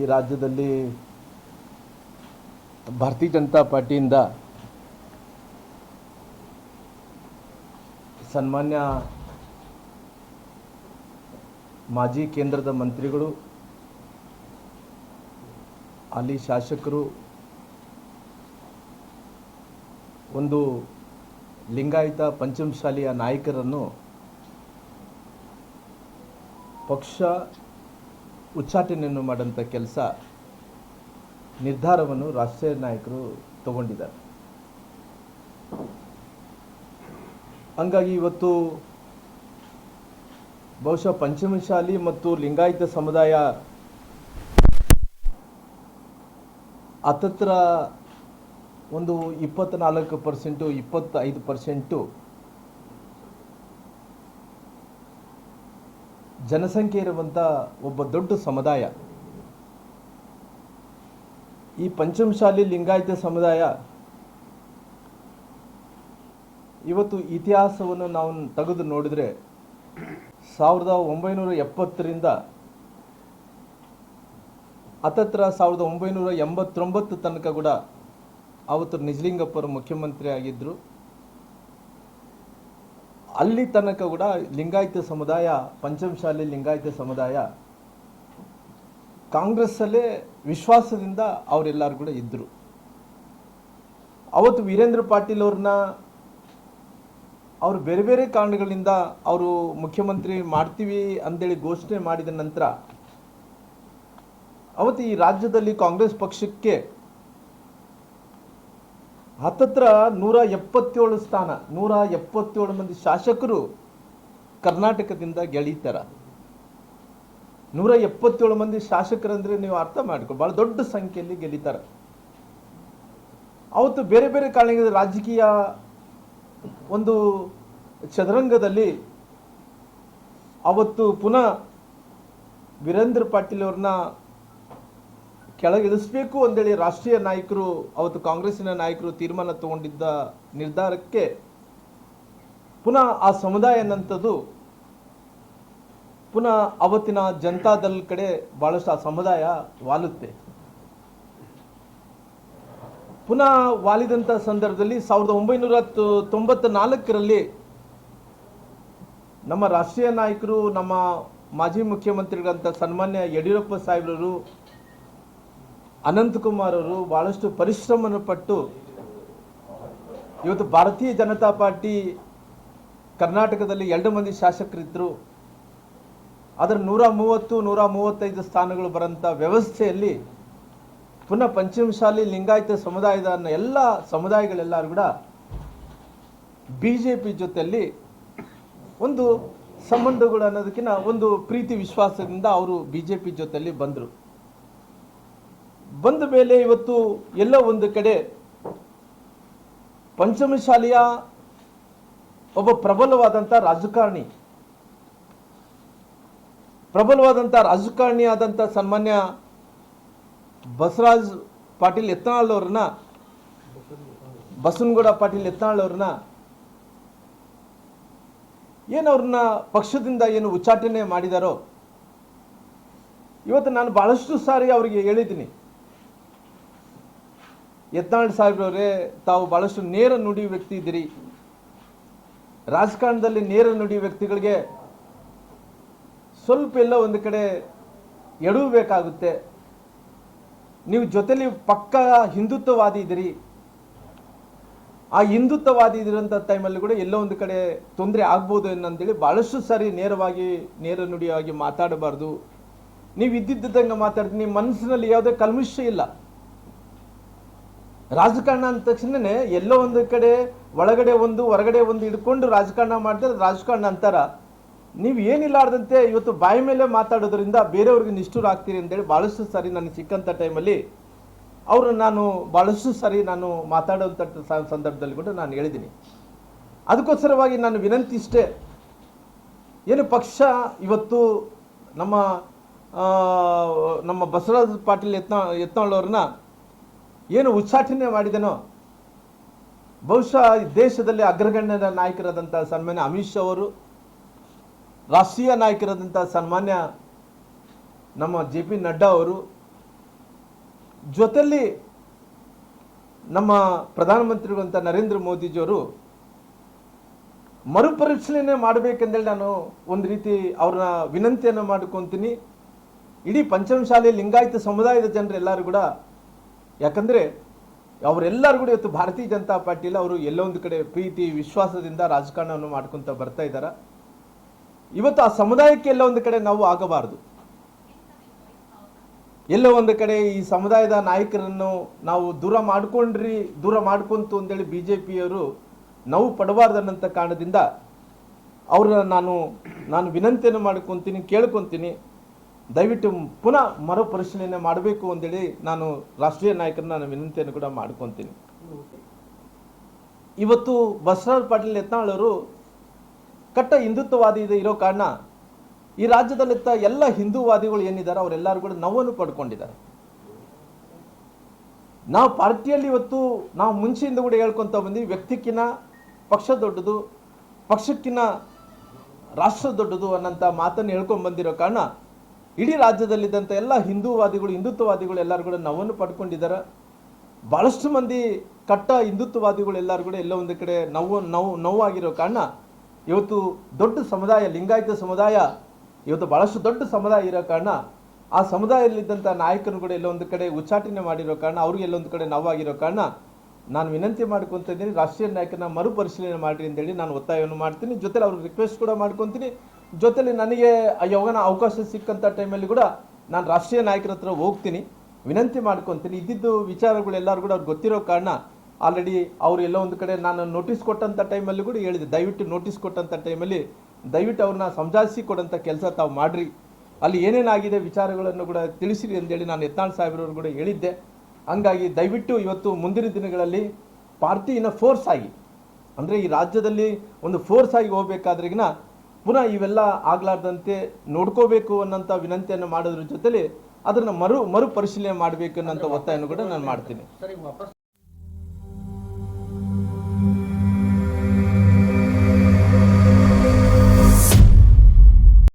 ಈ ರಾಜ್ಯದಲ್ಲಿ ಭಾರತೀಯ ಜನತಾ ಪಾರ್ಟಿಯಿಂದ ಸನ್ಮಾನ್ಯ ಮಾಜಿ ಕೇಂದ್ರದ ಮಂತ್ರಿಗಳು, ಅಲ್ಲಿ ಶಾಸಕರು, ಒಂದು ಲಿಂಗಾಯತ ಪಂಚಮಶಾಲಿಯ ನಾಯಕರನ್ನು ಪಕ್ಷ ಉಚ್ಚಾಟನೆಯನ್ನು ಮಾಡೋಂಥ ಕೆಲಸ ನಿರ್ಧಾರವನ್ನು ರಾಷ್ಟ್ರೀಯ ನಾಯಕರು ತಗೊಂಡಿದ್ದಾರೆ. ಹಂಗಾಗಿ ಇವತ್ತು ಬಹುಶಃ ಪಂಚಮಶಾಲಿ ಮತ್ತು ಲಿಂಗಾಯತ ಸಮುದಾಯ ಹತ್ತತ್ರ ಒಂದು ಇಪ್ಪತ್ತ್ನಾಲ್ಕು ಪರ್ಸೆಂಟು ಇಪ್ಪತ್ತೈದು ಪರ್ಸೆಂಟು ಜನಸಂಖ್ಯೆ ಇರುವಂಥ ಒಬ್ಬ ದೊಡ್ಡ ಸಮುದಾಯ. ಈ ಪಂಚಮಶಾಲಿ ಲಿಂಗಾಯತ ಸಮುದಾಯ ಇವತ್ತು ಇತಿಹಾಸವನ್ನು ನಾವು ತೆಗೆದು ನೋಡಿದ್ರೆ ಸಾವಿರದ ಒಂಬೈನೂರ ಎಪ್ಪತ್ತರಿಂದ ಹತ್ತತ್ರ ಸಾವಿರದ ಒಂಬೈನೂರ ಎಂಬತ್ತೊಂಬತ್ತು ತನಕ ಕೂಡ ಅವತ್ತು ನಿಜಲಿಂಗಪ್ಪರು ಮುಖ್ಯಮಂತ್ರಿ ಆಗಿದ್ದರು ಅಲ್ಲಿ ತನಕ ಕೂಡ ಲಿಂಗಾಯತ ಸಮುದಾಯ, ಪಂಚಮಶಾಲಿ ಲಿಂಗಾಯತ ಸಮುದಾಯ ಕಾಂಗ್ರೆಸ್ಸಲ್ಲೇ ವಿಶ್ವಾಸದಿಂದ ಅವರೆಲ್ಲರೂ ಕೂಡ ಇದ್ದರು ಅವತ್ತು ವೀರೇಂದ್ರ ಪಾಟೀಲ್ ಅವ್ರನ್ನ ಅವರು ಬೇರೆ ಬೇರೆ ಕಾರಣಗಳಿಂದ ಅವರು ಮುಖ್ಯಮಂತ್ರಿ ಮಾಡ್ತೀವಿ ಅಂತೇಳಿ ಘೋಷಣೆ ಮಾಡಿದ ನಂತರ ಅವತ್ತು ಈ ರಾಜ್ಯದಲ್ಲಿ ಕಾಂಗ್ರೆಸ್ ಪಕ್ಷಕ್ಕೆ ಹತ್ತತ್ರ ನೂರ ಎಪ್ಪತ್ತೇಳು ಸ್ಥಾನ, ನೂರ ಎಪ್ಪತ್ತೇಳು ಮಂದಿ ಶಾಸಕರು ಕರ್ನಾಟಕದಿಂದ ಗೆಳೀತಾರ. ನೂರ ಎಪ್ಪತ್ತೇಳು ಮಂದಿ ಶಾಸಕರಂದ್ರೆ ನೀವು ಅರ್ಥ ಮಾಡ್ಕೊ ಭಾಳ ದೊಡ್ಡ ಸಂಖ್ಯೆಯಲ್ಲಿ ಗೆಲ್ಲಿತಾರೆ ಅವತ್ತು ಬೇರೆ ಬೇರೆ ಕಾರಣಗಳ ರಾಜಕೀಯ ಒಂದು ಚದುರಂಗದಲ್ಲಿ ಅವತ್ತು ಪುನಃ ವೀರೇಂದ್ರ ಪಾಟೀಲ್ ಅವ್ರನ್ನ ಕೆಳಗಿಳಿಸ್ಬೇಕು ಅಂತೇಳಿ ರಾಷ್ಟ್ರೀಯ ನಾಯಕರು, ಅವತ್ತು ಕಾಂಗ್ರೆಸ್ಸಿನ ನಾಯಕರು ತೀರ್ಮಾನ ತಗೊಂಡಿದ್ದ ನಿರ್ಧಾರಕ್ಕೆ ಪುನಃ ಆ ಸಮುದಾಯ ಅನ್ನಂಥದ್ದು ಪುನಃ ಅವತ್ತಿನ ಜನತಾದಲ್ ಕಡೆ ಬಹಳಷ್ಟು ಆ ಸಮುದಾಯ ವಾಲುತ್ತೆ. ಪುನಃ ವಾಲಿದಂಥ ಸಂದರ್ಭದಲ್ಲಿ ಸಾವಿರದ ಒಂಬೈನೂರ ತೊಂಬತ್ತ ನಾಲ್ಕರಲ್ಲಿ ನಮ್ಮ ರಾಷ್ಟ್ರೀಯ ನಾಯಕರು, ನಮ್ಮ ಮಾಜಿ ಮುಖ್ಯಮಂತ್ರಿಗಳಂತ ಸನ್ಮಾನ್ಯ ಯಡಿಯೂರಪ್ಪ ಸಾಹೇಬ್ರವರು ಅನಂತಕುಮಾರ್ ಅವರು ಬಹಳಷ್ಟು ಪರಿಶ್ರಮನ ಪಟ್ಟು ಇವತ್ತು ಭಾರತೀಯ ಜನತಾ ಪಾರ್ಟಿ ಕರ್ನಾಟಕದಲ್ಲಿ ಎರಡು ಮಂದಿ ಶಾಸಕರಿದ್ದರು ಅದರ ನೂರ ಮೂವತ್ತು, ನೂರ ಮೂವತ್ತೈದು ಸ್ಥಾನಗಳು ಬರೋಂಥ ವ್ಯವಸ್ಥೆಯಲ್ಲಿ ಪುನಃ ಪಂಚಮಶಾಲಿ ಲಿಂಗಾಯತ ಸಮುದಾಯದ ಎಲ್ಲ ಸಮುದಾಯಗಳೆಲ್ಲರೂ ಕೂಡ ಬಿ ಜೆ ಪಿ ಜೊತೆಯಲ್ಲಿ ಒಂದು ಸಂಬಂಧಗಳು ಅನ್ನೋದಕ್ಕಿಂತ ಒಂದು ಪ್ರೀತಿ ವಿಶ್ವಾಸದಿಂದ ಅವರು ಬಿ ಜೆ ಪಿ ಜೊತೆಯಲ್ಲಿ ಬಂದರು. ಬಂದ ಮೇಲೆ ಇವತ್ತು ಎಲ್ಲ ಒಂದು ಕಡೆ ಪಂಚಮಶಾಲಿಯ ಒಬ್ಬ ಪ್ರಬಲವಾದಂಥ ರಾಜಕಾರಣಿ ಪ್ರಬಲವಾದಂಥ ರಾಜಕಾರಣಿ ಆದಂಥ ಸನ್ಮಾನ್ಯ ಬಸವರಾಜ್ ಪಾಟೀಲ್ ಎತ್ತನಾಳ್ ಅವ್ರನ್ನ, ಬಸವನಗೌಡ ಪಾಟೀಲ್ ಎತ್ತನಾಳ್ ಅವ್ರನ್ನ ಏನು ಅವ್ರನ್ನ ಪಕ್ಷದಿಂದ ಏನು ಉಚ್ಚಾಟನೆ ಮಾಡಿದಾರೋ, ಇವತ್ತು ನಾನು ಬಹಳಷ್ಟು ಸಾರಿ ಅವರಿಗೆ ಹೇಳಿದ್ದೀನಿ. ಯತ್ನಾಳ್ ಸಾಹೇಬ್ರವರೇ, ತಾವು ಬಹಳಷ್ಟು ನೇರ ನುಡಿ ವ್ಯಕ್ತಿ ಇದ್ದೀರಿ. ರಾಜಕಾರಣದಲ್ಲಿ ನೇರ ನುಡಿ ವ್ಯಕ್ತಿಗಳಿಗೆ ಸ್ವಲ್ಪ ಎಲ್ಲ ಒಂದು ಕಡೆ ಎಡವಬೇಕಾಗುತ್ತೆ ನೀವು ಜೊತೆಲಿ ಪಕ್ಕ ಹಿಂದುತ್ವವಾದಿ ಇದ್ದೀರಿ. ಆ ಹಿಂದುತ್ವವಾದಿ ಇದ್ದಿರೋಂಥ ಟೈಮಲ್ಲಿ ಕೂಡ ಎಲ್ಲೋ ಒಂದು ಕಡೆ ತೊಂದರೆ ಆಗ್ಬೋದು ಏನಂತೇಳಿ ಭಾಳಷ್ಟು ಸಾರಿ ನೇರವಾಗಿ ನೇರ ನುಡಿಯಾಗಿ ಮಾತಾಡಬಾರ್ದು. ನೀವು ಇದ್ದಿದ್ದಂಗೆ ಮಾತಾಡ್ತೀನಿ, ನಿಮ್ಮ ಮನಸ್ಸಿನಲ್ಲಿ ಯಾವುದೇ ಕಲ್ಮಿಷ ಇಲ್ಲ. ರಾಜಕಾರಣ ಅಂದ ತಕ್ಷಣನೇ ಎಲ್ಲೋ ಒಂದು ಕಡೆ, ಒಳಗಡೆ ಒಂದು, ಹೊರಗಡೆ ಒಂದು ಹಿಡ್ಕೊಂಡು ರಾಜಕಾರಣ ಮಾಡಿದ್ರೆ ರಾಜಕಾರಣ ಅಂತಾರ. ನೀವು ಏನಿಲ್ಲಾರ್ದಂತೆ ಇವತ್ತು ಬಾಯಿ ಮೇಲೆ ಮಾತಾಡೋದ್ರಿಂದ ಬೇರೆಯವ್ರಿಗೆ ನಿಷ್ಠುರ ಆಗ್ತೀರಿ ಅಂತೇಳಿ ಭಾಳಷ್ಟು ಸಾರಿ ನನಗೆ ಸಿಕ್ಕಂಥ ಟೈಮಲ್ಲಿ ಅವರು ನಾನು ಭಾಳಷ್ಟು ಸಾರಿ ನಾನು ಮಾತಾಡುವಂಥ ಸಂದರ್ಭದಲ್ಲಿ ಕೂಡ ನಾನು ಹೇಳಿದ್ದೀನಿ. ಅದಕ್ಕೋಸ್ಕರವಾಗಿ ನಾನು ವಿನಂತಿ ಇಷ್ಟೇ, ಏನು ಪಕ್ಷ ಇವತ್ತು ನಮ್ಮ ನಮ್ಮ ಬಸವರಾಜ ಪಾಟೀಲ್ ಯತ್ನ, ಯತ್ನಾಳ್ ಏನು ಉಚ್ಚಾಟನೆ ಮಾಡಿದನೋ? ಬಹುಶಃ ದೇಶದಲ್ಲಿ ಅಗ್ರಗಣ್ಯರ ನಾಯಕರಾದಂಥ ಸನ್ಮಾನ್ಯ ಅಮಿತ್ ಶಾ ಅವರು, ರಾಷ್ಟ್ರೀಯ ನಾಯಕರಾದಂಥ ಸನ್ಮಾನ್ಯ ನಮ್ಮ ಜೆ ಪಿ ನಡ್ಡಾ ಅವರು, ಜೊತೆಯಲ್ಲಿ ನಮ್ಮ ಪ್ರಧಾನಮಂತ್ರಿಗಳಂತ ನರೇಂದ್ರ ಮೋದಿಜಿಯವರು ಮರುಪರಿಶೀಲನೆ ಮಾಡಬೇಕೆಂದೇಳಿ ನಾನು ಒಂದು ರೀತಿ ಅವ್ರನ್ನ ವಿನಂತಿಯನ್ನು ಮಾಡ್ಕೊತೀನಿ. ಇಡೀ ಪಂಚಮಶಾಲೆ ಲಿಂಗಾಯತ ಸಮುದಾಯದ ಜನರು ಎಲ್ಲರೂ ಕೂಡ ಯಾಕಂದರೆ ಅವರೆಲ್ಲರೂ ಕೂಡ ಇವತ್ತು ಭಾರತೀಯ ಜನತಾ ಪಾರ್ಟಿಯಲ್ಲಿ ಅವರು ಎಲ್ಲೊಂದು ಕಡೆ ಪ್ರೀತಿ, ವಿಶ್ವಾಸದಿಂದ ರಾಜಕಾರಣವನ್ನು ಮಾಡ್ಕೊತ ಬರ್ತಾ ಇದ್ದಾರೆ? ಇವತ್ತು ಆ ಸಮುದಾಯಕ್ಕೆ ಎಲ್ಲ ಒಂದು ಕಡೆ ನಾವು ಆಗಬಾರದು. ಎಲ್ಲೋ ಒಂದು ಕಡೆ ಈ ಸಮುದಾಯದ ನಾಯಕರನ್ನು ನಾವು ದೂರ ಮಾಡ್ಕೊಂಡ್ರಿ, ದೂರ ಮಾಡ್ಕೊಂತು ಅಂತೇಳಿ ಬಿ ಜೆ ಪಿಯವರು ನಾವು ಪಡಬಾರ್ದನ್ನಂಥ ಕಾರಣದಿಂದ ಅವ್ರನ್ನ ನಾನು ನಾನು ವಿನಂತಿಯನ್ನು ಮಾಡ್ಕೊತೀನಿ, ಕೇಳ್ಕೊತೀನಿ. ದಯವಿಟ್ಟು ಪುನಃ ಮರುಪರಿಶೀಲನೆ ಮಾಡಬೇಕು ಅಂತೇಳಿ ನಾನು ರಾಷ್ಟ್ರೀಯ ನಾಯಕರನ್ನ ನಾನು ವಿನಂತಿಯನ್ನು ಕೂಡ ಮಾಡ್ಕೊತೀನಿ. ಇವತ್ತು ಬಸವರಾಜ್ ಪಾಟೀಲ್ ಯತ್ನಾಳ್ ಅವರು ಕಟ್ಟ ಹಿಂದುತ್ವವಾದಿ ಇದೆ ಇರೋ ಕಾರಣ ಈ ರಾಜ್ಯದಲ್ಲಿತ್ತ ಎಲ್ಲ ಹಿಂದೂವಾದಿಗಳು ಏನಿದ್ದಾರೆ ಅವರೆಲ್ಲರೂ ಕೂಡ ನೋವನ್ನು ಪಡ್ಕೊಂಡಿದ್ದಾರೆ. ನಾವು ಪಾರ್ಟಿಯಲ್ಲಿ ಇವತ್ತು ನಾವು ಮುಂಚೆಯಿಂದ ಕೂಡ ಹೇಳ್ಕೊತ ಬಂದ್ವಿ ವ್ಯಕ್ತಿಕ್ಕಿನ ಪಕ್ಷ ದೊಡ್ಡದು ಪಕ್ಷಕ್ಕಿನ ರಾಷ್ಟ್ರ ದೊಡ್ಡದು ಅನ್ನೋಂಥ ಮಾತನ್ನು ಹೇಳ್ಕೊಂಡು ಬಂದಿರೋ ಕಾರಣ ಇಡೀ ರಾಜ್ಯದಲ್ಲಿದ್ದಂಥ ಎಲ್ಲ ಹಿಂದೂವಾದಿಗಳು, ಹಿಂದುತ್ವವಾದಿಗಳು ಎಲ್ಲರೂ ಕೂಡ ನೋವನ್ನು ಪಡ್ಕೊಂಡಿದ್ದಾರೆ. ಭಾಳಷ್ಟು ಮಂದಿ ಕಟ್ಟ ಹಿಂದುತ್ವವಾದಿಗಳು ಎಲ್ಲರೂ ಕೂಡ ಎಲ್ಲ ಒಂದು ಕಡೆ ನೋವು ನೋವು, ನೋವಾಗಿರೋ ಕಾರಣ ಇವತ್ತು ದೊಡ್ಡ ಸಮುದಾಯ, ಲಿಂಗಾಯತ ಸಮುದಾಯ ಇವತ್ತು ಭಾಳಷ್ಟು ದೊಡ್ಡ ಸಮುದಾಯ ಇರೋ ಕಾರಣ ಆ ಸಮುದಾಯದಲ್ಲಿದ್ದಂಥ ನಾಯಕರು ಕೂಡ ಎಲ್ಲೊಂದು ಕಡೆ ಉಚ್ಚಾಟನೆ ಮಾಡಿರೋ ಕಾರಣ, ಅವ್ರಿಗೆ ಎಲ್ಲೊಂದು ಕಡೆ ನೋವಾಗಿರೋ ಕಾರಣ ನಾನು ವಿನಂತಿ ಮಾಡ್ಕೊತಿದ್ದೀನಿ ರಾಷ್ಟ್ರೀಯ ನಾಯಕನ ಮರುಪರಿಶೀಲನೆ ಮಾಡಿರಿ ಅಂತೇಳಿ ನಾನು ಒತ್ತಾಯವನ್ನು ಮಾಡ್ತೀನಿ. ಜೊತೆಲಿ ಅವ್ರಿಗೆ ರಿಕ್ವೆಸ್ಟ್ ಕೂಡ ಮಾಡ್ಕೊತೀನಿ ಜೊತೆಲಿ ನನಗೆ ಆ ಯಾವಾಗನ ಅವಕಾಶ ಸಿಕ್ಕಂಥ ಟೈಮಲ್ಲಿ ಕೂಡ ನಾನು ರಾಷ್ಟ್ರೀಯ ನಾಯಕರ ಹತ್ರ ಹೋಗ್ತೀನಿ. ವಿನಂತಿ ಮಾಡ್ಕೊತೀನಿ. ಇದ್ದಿದ್ದು ವಿಚಾರಗಳು ಎಲ್ಲರೂ ಕೂಡ ಅವ್ರು ಗೊತ್ತಿರೋ ಕಾರಣ ಆಲ್ರೆಡಿ ಅವರು ಎಲ್ಲೋ ಒಂದು ಕಡೆ ನಾನು ನೋಟಿಸ್ ಕೊಟ್ಟಂಥ ಟೈಮಲ್ಲಿ ಕೂಡ ಹೇಳಿದೆ ದಯವಿಟ್ಟು ನೋಟಿಸ್ ಕೊಟ್ಟಂಥ ಟೈಮಲ್ಲಿ ದಯವಿಟ್ಟು ಅವ್ರನ್ನ ಸಮಜಾಯಿಸಿ ಕೊಡೋಂಥ ಕೆಲಸ ತಾವು ಮಾಡಿರಿ. ಅಲ್ಲಿ ಏನೇನಾಗಿದೆ ವಿಚಾರಗಳನ್ನು ಕೂಡ ತಿಳಿಸಿರಿ ಅಂತೇಳಿ ನಾನು ಯತ್ನಾಳ್ ಸಾಹೇಬ್ರವ್ರು ಕೂಡ ಹೇಳಿದ್ದೆ. ಹಂಗಾಗಿ ದಯವಿಟ್ಟು ಇವತ್ತು ಮುಂದಿನ ದಿನಗಳಲ್ಲಿ ಪಾರ್ಟಿನ ಫೋರ್ಸ್ ಆಗಿ, ಅಂದರೆ ಈ ರಾಜ್ಯದಲ್ಲಿ ಒಂದು ಫೋರ್ಸ್ ಆಗಿ ಹೋಗ್ಬೇಕಾದ್ರಿಗಿನ ಪುನಃ ಇವೆಲ್ಲ ಆಗ್ಲಾರ್ದಂತೆ ನೋಡ್ಕೋಬೇಕು ಅನ್ನೋಂಥ ವಿನಂತಿಯನ್ನು ಮಾಡೋದ್ರ ಜೊತೆಲಿ ಅದನ್ನು ಮರು ಮರುಪರಿಶೀಲನೆ ಮಾಡಬೇಕು ಅನ್ನೋಂಥ ಒತ್ತಾಯನ್ನು ಕೂಡ ನಾನು ಮಾಡ್ತೀನಿ.